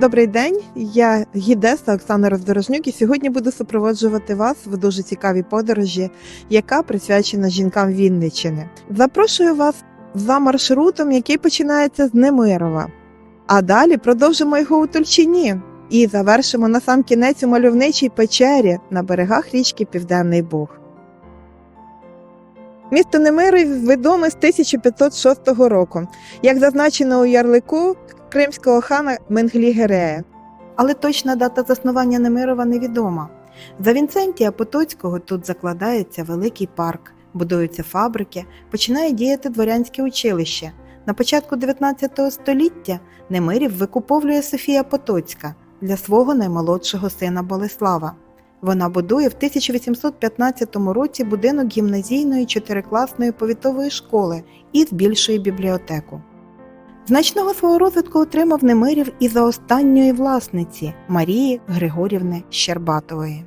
Добрий день, я гідеса Оксана Роздорожнюк і сьогодні буду супроводжувати вас в дуже цікавій подорожі, яка присвячена жінкам Вінниччини. Запрошую вас за маршрутом, який починається з Немирова. А далі продовжимо його у Тульчині і завершимо на сам кінець у мальовничій печері на берегах річки Південний Буг. Місто Немирів відоме з 1506 року. Як зазначено у ярлику, кримського хана Менглі Герея. Але точна дата заснування Немирова невідома. За Вінцентія Потоцького тут закладається великий парк, будуються фабрики, починає діяти дворянське училище. На початку 19 століття Немирів викуповує Софія Потоцька для свого наймолодшого сина Болеслава. Вона будує в 1815 році будинок гімназійної чотирикласної повітової школи і збільшує бібліотеку. Значного свого розвитку отримав Немирів і за останньої власниці Марії Григорівни Щербатової.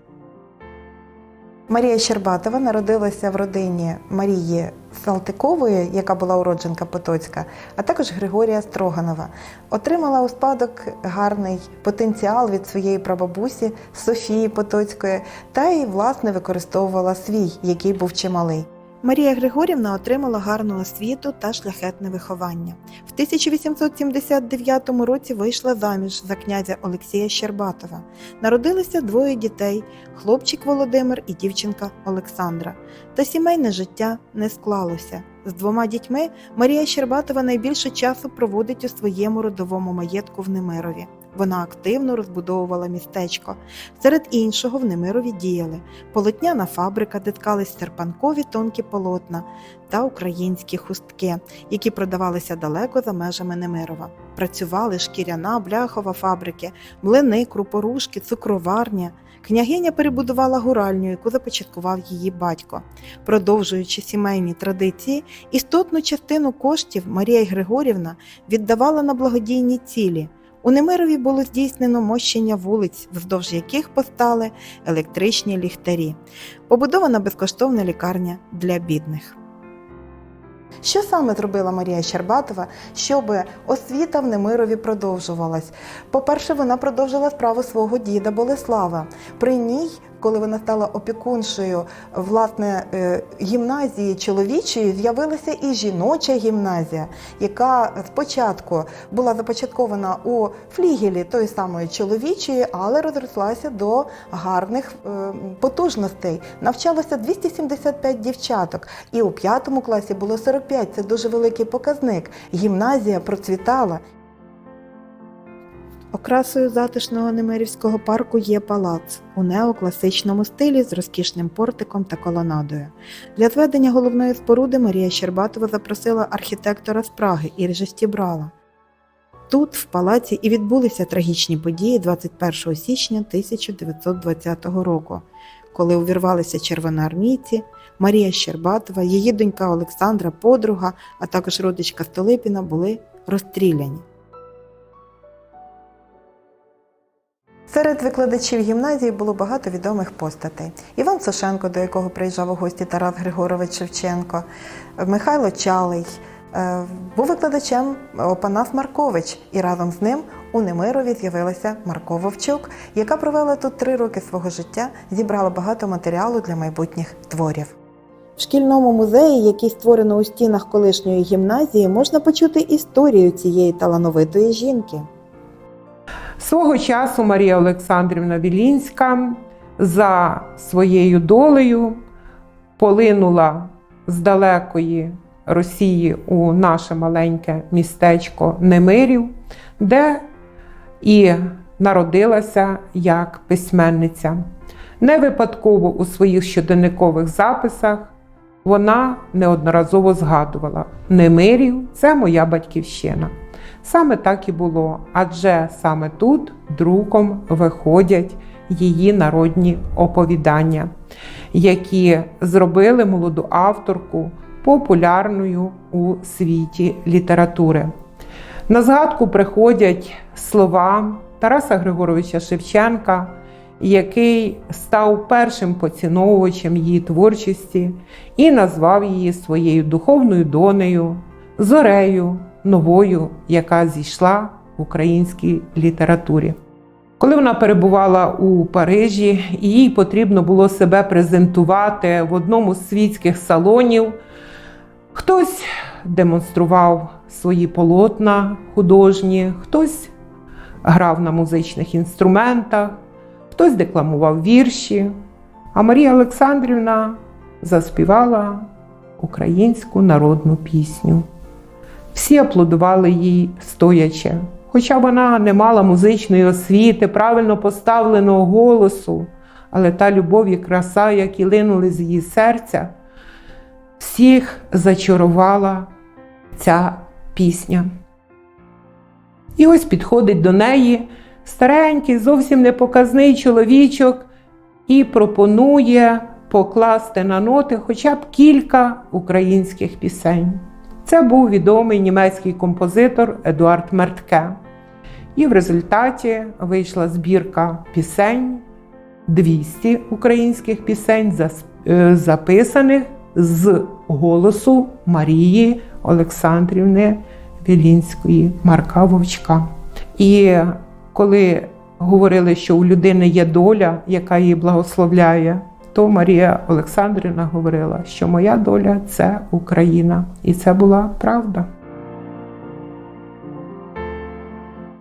Марія Щербатова народилася в родині Марії Салтикової, яка була уродженка Потоцька, а також Григорія Строганова. Отримала у спадок гарний потенціал від своєї прабабусі Софії Потоцької та й власне використовувала свій, який був чималий. Марія Григорівна отримала гарну освіту та шляхетне виховання. В 1879 році вийшла заміж за князя Олексія Щербатова. Народилися двоє дітей хлопчик Володимир і дівчинка Олександра. Та сімейне життя не склалося. З двома дітьми Марія Щербатова найбільше часу проводить у своєму родовому маєтку в Немирові. Вона активно розбудовувала містечко. Серед іншого в Немирові діяли полотняна фабрика, де ткались серпанкові тонкі полотна та українські хустки, які продавалися далеко за межами Немирова. Працювали шкіряна, бляхова фабрики, млини, крупорушки, цукроварня. Княгиня перебудувала гуральню, яку започаткував її батько. Продовжуючи сімейні традиції, істотну частину коштів Марія Григорівна віддавала на благодійні цілі. У Немирові було здійснено мощення вулиць, вздовж яких постали електричні ліхтарі. Побудована безкоштовна лікарня для бідних. Що саме зробила Марія Щербатова, щоб освіта в Немирові продовжувалась? По-перше, вона продовжила справу свого діда Болеслава. При ній, коли вона стала опікуншою власне е, гімназії чоловічої, з'явилася і жіноча гімназія, яка спочатку була започаткована у флігелі тої самої чоловічої, але розрослася до гарних е, потужностей. Навчалося 275 дівчаток, і у п'ятому класі було 45. Це дуже великий показник. Гімназія процвітала. Окрасою затишного Немирівського парку є палац у неокласичному стилі з розкішним портиком та колонадою. Для зведення головної споруди Марія Щербатова запросила архітектора з Праги Іржа Стібрала. Тут, в палаці, і відбулися трагічні події 21 січня 1920 року, коли увірвалися червоноармійці, Марія Щербатова, її донька Олександра, подруга, а також родичка Столипіна були розстріляні. Серед викладачів гімназії було багато відомих постатей. Іван Сошенко, до якого приїжджав у гості Тарас Григорович Шевченко, Михайло Чалий. Е, Був викладачем Опанас Маркович, і разом з ним у Немирові з'явилася Марко Вовчук, яка провела тут три роки свого життя, зібрала багато матеріалу для майбутніх творів. В шкільному музеї, який створено у стінах колишньої гімназії, можна почути історію цієї талановитої жінки. Свого часу Марія Олександрівна Вілінська за своєю долею полинула з далекої Росії у наше маленьке містечко Немирів, де і народилася як письменниця. Не випадково у своїх щоденникових записах вона неодноразово згадувала: Немирів це моя батьківщина. Саме так і було, адже саме тут друком виходять її народні оповідання, які зробили молоду авторку популярною у світі літератури. На згадку приходять слова Тараса Григоровича Шевченка, який став першим поціновувачем її творчості і назвав її своєю духовною донею, зорею новою, яка зійшла в українській літературі. Коли вона перебувала у Парижі, їй потрібно було себе презентувати в одному з світських салонів, хтось демонстрував свої полотна художні, хтось грав на музичних інструментах, хтось декламував вірші. А Марія Олександрівна заспівала українську народну пісню. Всі аплодували їй стоячи. Хоча вона не мала музичної освіти, правильно поставленого голосу, але та любов і краса, які линули з її серця, всіх зачарувала ця пісня. І ось підходить до неї старенький, зовсім непоказний чоловічок і пропонує покласти на ноти хоча б кілька українських пісень. Це був відомий німецький композитор Едуард Мертке. І в результаті вийшла збірка пісень, 200 українських пісень, е, записаних з голосу Марії Олександрівни Вілінської Марка Вовчка. І коли говорили, що у людини є доля, яка її благословляє, то Марія Олександрівна говорила, що моя доля це Україна. І це була правда.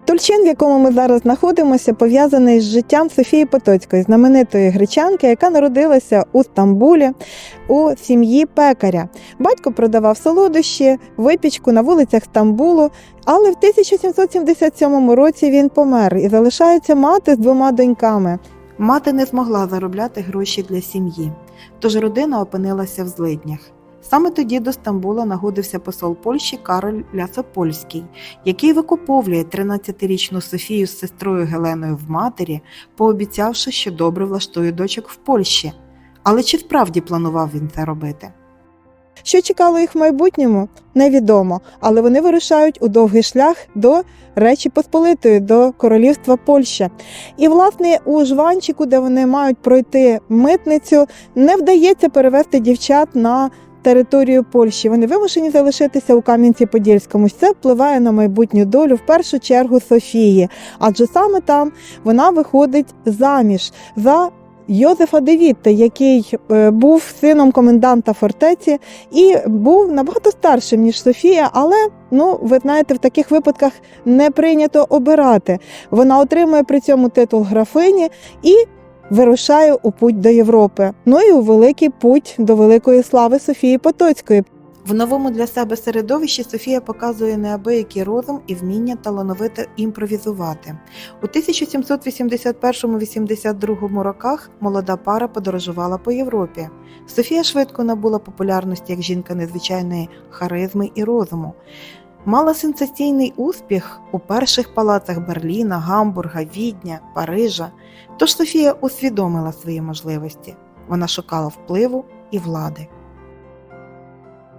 Тульчин, в якому ми зараз знаходимося, пов'язаний з життям Софії Потоцької, знаменитої гречанки, яка народилася у Стамбулі у сім'ї пекаря. Батько продавав солодощі, випічку на вулицях Стамбулу, але в 1777 році він помер і залишається мати з двома доньками. Мати не змогла заробляти гроші для сім'ї, тож родина опинилася в злиднях. Саме тоді до Стамбула нагодився посол Польщі Кароль Лясопольський, який викуповує 13-річну Софію з сестрою Геленою в матері, пообіцявши, що добре влаштує дочок в Польщі. Але чи справді планував він це робити? Що чекало їх в майбутньому, невідомо, але вони вирушають у довгий шлях до Речі Посполитої, до королівства Польща. І, власне, у жванчику, де вони мають пройти митницю, не вдається перевести дівчат на територію Польщі. Вони вимушені залишитися у Кам'янці-Подільському. Це впливає на майбутню долю в першу чергу Софії, адже саме там вона виходить заміж за. Йозефа Девітта, який е, був сином коменданта фортеці і був набагато старшим ніж Софія, але ну ви знаєте, в таких випадках не прийнято обирати. Вона отримує при цьому титул графині і вирушає у путь до Європи. Ну і у великий путь до великої слави Софії Потоцької. В новому для себе середовищі Софія показує неабиякий розум і вміння талановито імпровізувати. У 1781-82 роках молода пара подорожувала по Європі. Софія швидко набула популярності як жінка незвичайної харизми і розуму. Мала сенсаційний успіх у перших палацах Берліна, Гамбурга, Відня, Парижа. Тож Софія усвідомила свої можливості. Вона шукала впливу і влади.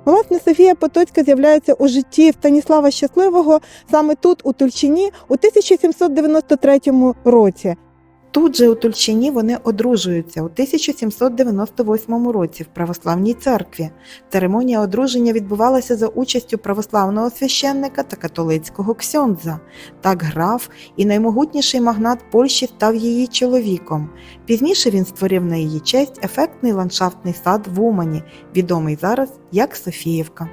Власне, Софія Потоцька з'являється у житті Станіслава Щасливого саме тут, у Тульчині, у 1793 році. Тут же у Тульчині вони одружуються у 1798 році в православній церкві. Церемонія одруження відбувалася за участю православного священника та католицького ксьондза. Так граф і наймогутніший магнат Польщі став її чоловіком. Пізніше він створив на її честь ефектний ландшафтний сад в Умані, відомий зараз як Софіївка.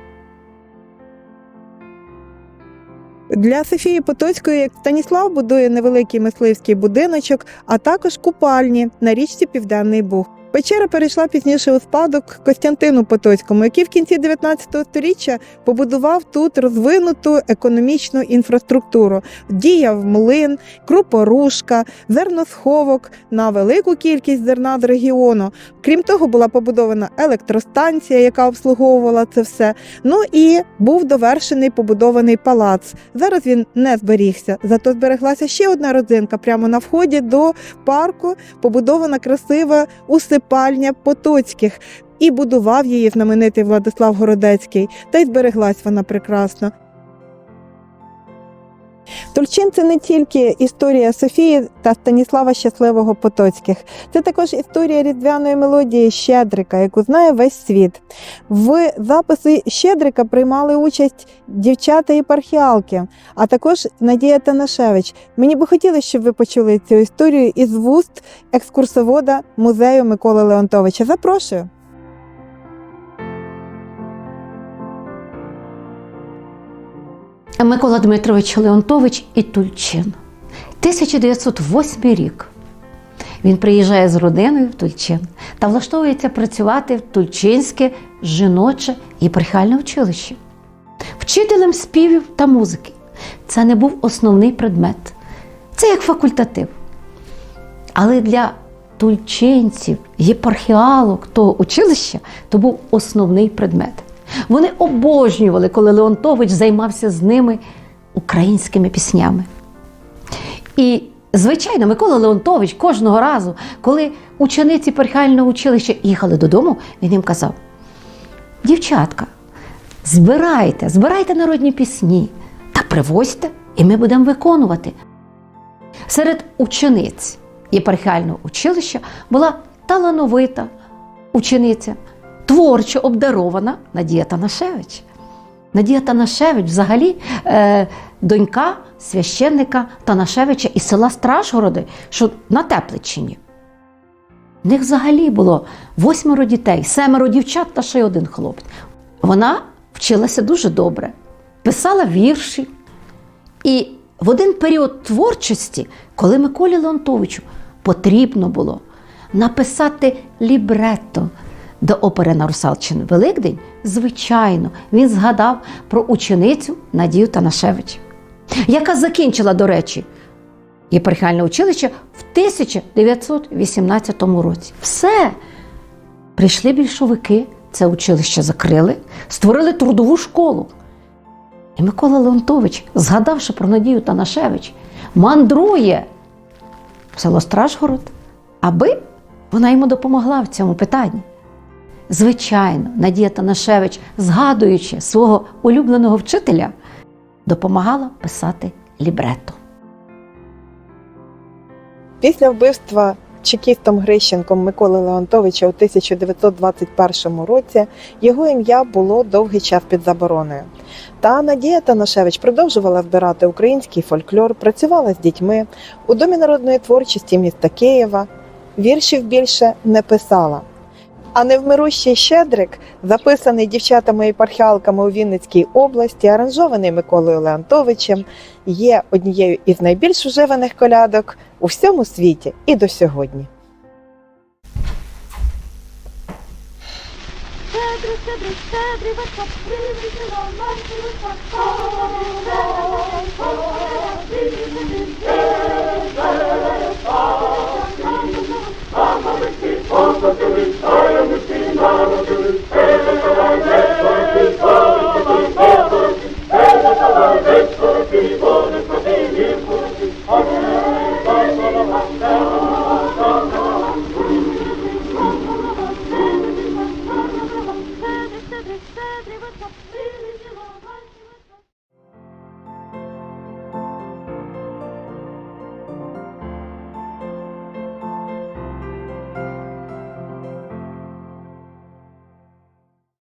Для Софії Потоцької як Станіслав будує невеликий мисливський будиночок, а також купальні на річці Південний Буг. Печера перейшла пізніше у спадок Костянтину Потоцькому, який в кінці 19 століття побудував тут розвинуту економічну інфраструктуру. Діяв млин, крупорушка, зерносховок на велику кількість зерна з регіону. Крім того, була побудована електростанція, яка обслуговувала це все. Ну і був довершений побудований палац. Зараз він не зберігся, зато збереглася ще одна родзинка прямо на вході до парку, побудована красива усипальня Потоцьких. І будував її знаменитий Владислав Городецький, та й збереглась вона прекрасно. Тульчин це не тільки історія Софії та Станіслава Щасливого Потоцьких, це також історія різдвяної мелодії Щедрика, яку знає весь світ. В записі Щедрика приймали участь дівчата єпархіалки, а також Надія Танашевич. Мені би хотілося, щоб ви почули цю історію із вуст екскурсовода музею Миколи Леонтовича. Запрошую. Микола Дмитрович Леонтович і Тульчин. 1908 рік. Він приїжджає з родиною в Тульчин та влаштовується працювати в Тульчинське жіноче єпархіальне училище. Вчителем співів та музики. Це не був основний предмет. Це як факультатив. Але для тульчинців, єпархіалок того училища то був основний предмет. Вони обожнювали, коли Леонтович займався з ними українськими піснями. І, звичайно, Микола Леонтович кожного разу, коли учениці єпархіального училища їхали додому, він їм казав: дівчатка, збирайте, збирайте народні пісні та привозьте, і ми будемо виконувати. Серед учениць єпархіального училища була талановита учениця, творчо обдарована Надія Танашевич. Надія Танашевич взагалі е, донька священника Танашевича із села Стражгороди, що на Тепличині. В них взагалі було восьмеро дітей, семеро дівчат та ще й один хлопець. Вона вчилася дуже добре, писала вірші. І в один період творчості, коли Миколі Леонтовичу потрібно було написати лібретто до опери на Русалчин Великдень, звичайно, він згадав про ученицю Надію Танашевич, яка закінчила, до речі, єпархіальне училище в 1918 році. Все. Прийшли більшовики, це училище закрили, створили трудову школу. І Микола Леонтович, згадавши про Надію Танашевич, мандрує в село Стражгород, аби вона йому допомогла в цьому питанні. Звичайно, Надія Танашевич, згадуючи свого улюбленого вчителя, допомагала писати лібрето. Після вбивства чекістом Грищенком Миколи Леонтовича у 1921 році його ім'я було довгий час під забороною. Та Надія Танашевич продовжувала збирати український фольклор, працювала з дітьми у Домі народної творчості міста Києва. Віршів більше не писала. А невмирущий Щедрик, записаний дівчатами єпархіалками у Вінницькій області, аранжований Миколою Леонтовичем, є однією із найбільш вживаних колядок у всьому світі і до сьогодні. I am do it, I'll do it, I'm do